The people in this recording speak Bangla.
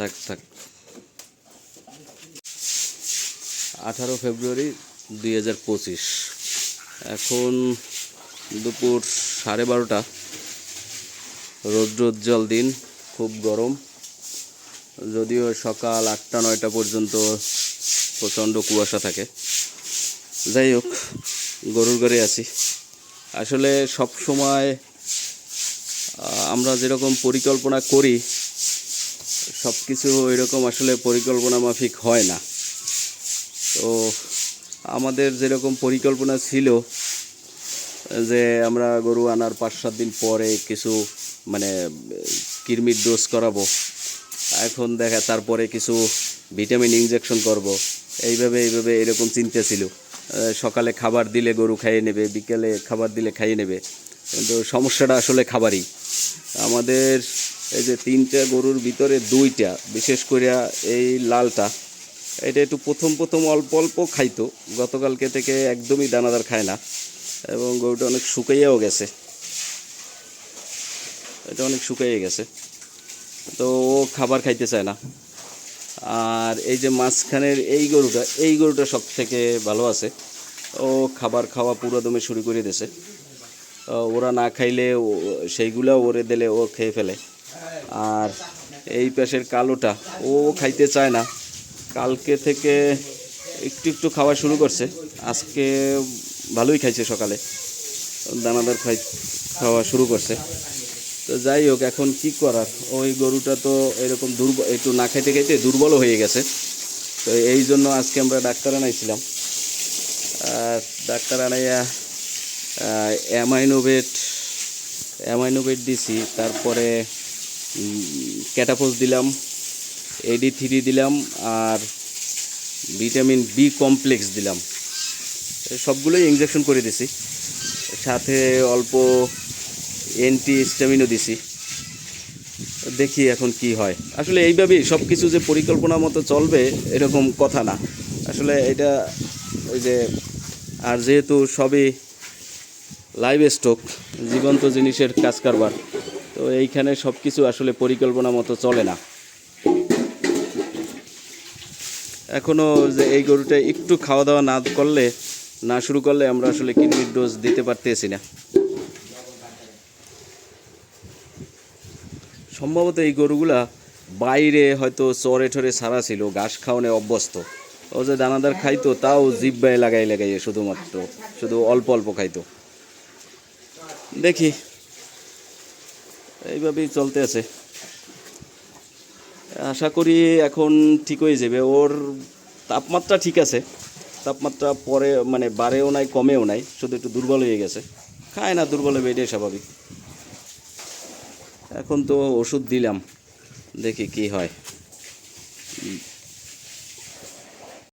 থাক থাক। আঠারো ফেব্রুয়ারি দুই হাজার পঁচিশ। এখন দুপুর সাড়ে বারোটা। রৌদ্রোজ্জ্বল দিন, খুব গরম। যদিও সকাল আটটা, নয়টা পর্যন্ত প্রচণ্ড কুয়াশা থাকে। যাই হোক, গরুর ঘরে আছি। আসলে সব সময় আমরা যেরকম পরিকল্পনা করি সব কিছু এরকম আসলে পরিকল্পনা মাফিক হয় না। তো আমাদের যেরকম পরিকল্পনা ছিল, যে আমরা গরু আনার পাঁচ সাত দিন পরে কিছু মানে কৃমির ডোজ করাবো। এখন দেখা, তারপরে কিছু ভিটামিন ইনজেকশন করব। এইভাবে এইভাবে এরকম চিন্তা ছিল। সকালে খাবার দিলে গরু খাইয়ে নেবে, বিকেলে খাবার দিলে খাইয়ে নেবে। কিন্তু সমস্যাটা আসলে খাবারই। আমাদের এই যে তিনটা গরুর ভিতরে দুইটা, বিশেষ করে এই লালটা, এটা একটু প্রথম প্রথম অল্প অল্প খাইতো, গতকালকে থেকে একদমই দানাদার খায় না, এবং গরুটা অনেক শুকাইয়াও গেছে। এটা অনেক শুকাইয়ে গেছে, তো ও খাবার খাইতে চায় না। আর এই যে মাঝখানের এই গরুটা এই গরুটা সব থেকে ভালো আছে। ও খাবার খাওয়া পুরো দমে শুরু করে দিয়েছে। ওরা না খাইলে সেইগুলো ওরে দিলে ও খেয়ে ফেলে। আর এই পাশের কালোটা, ও খাইতে চায় না। কালকে থেকে একটু একটু খাওয়া শুরু করছে। আজকে ভালোই খাইছে সকালে। দানাদার খাই, খাওয়া শুরু করছে। তো যাই হোক, এখন কি করার? ওই গরুটা তো এরকম দুর্বল একটু না খাইতে খাইতে দুর্বলও হয়ে গেছে। তো এই জন্য আজকে আমরা ডাক্তার আনাইছিলাম। আর ডাক্তার আনাইয়া অ্যামাইনোভেট অ্যামাইনোভেট দিছি। তারপরে ক্যাটাফোস দিলাম এডি থ্রি দিলাম, আর ভিটামিন বি কমপ্লেক্স দিলাম। সবগুলোই ইঞ্জেকশন করে দিছি। সাথে অল্প এন্টি স্ট্যামিনও দিছি। দেখি এখন কি হয়। আসলে এইভাবেই সব কিছু যে পরিকল্পনা মতো চলবে, এরকম কথা না। আসলে এটা ওই যে, আর যেহেতু সবই লাইভ স্টক জীবন্ত জিনিসের কাজ কারবার তো এইখানে সব কিছু আসলে পরিকল্পনা মতো চলে না। এখনও যে এই গরুটা একটু খাওয়া দাওয়া না করলে, না শুরু করলে আমরা আসলে কিডনির ডোজ দিতে পারতেছি না। সম্ভবত এই গরুগুলা বাইরে হয়তো চরে ঠরে সারা ছিল, ঘাস খাওয়ানে অভ্যস্ত। ও যে দানাদার খাইতো, তাও জিব্বায় লাগাই লাগাইয়ে শুধুমাত্র, শুধু অল্প অল্প খাইতো। দেখি এইভাবেই চলতে আছে। আশা করি এখন ঠিক হয়ে যাবে। ওর তাপমাত্রা ঠিক আছে। তাপমাত্রা পরে মানে বাড়েও নাই, কমেও নাই, শুধু একটু দুর্বল হয়ে গেছে। খায় না, দুর্বল হবে, এটাই স্বাভাবিক। এখন তো ওষুধ দিলাম, দেখি কি হয়।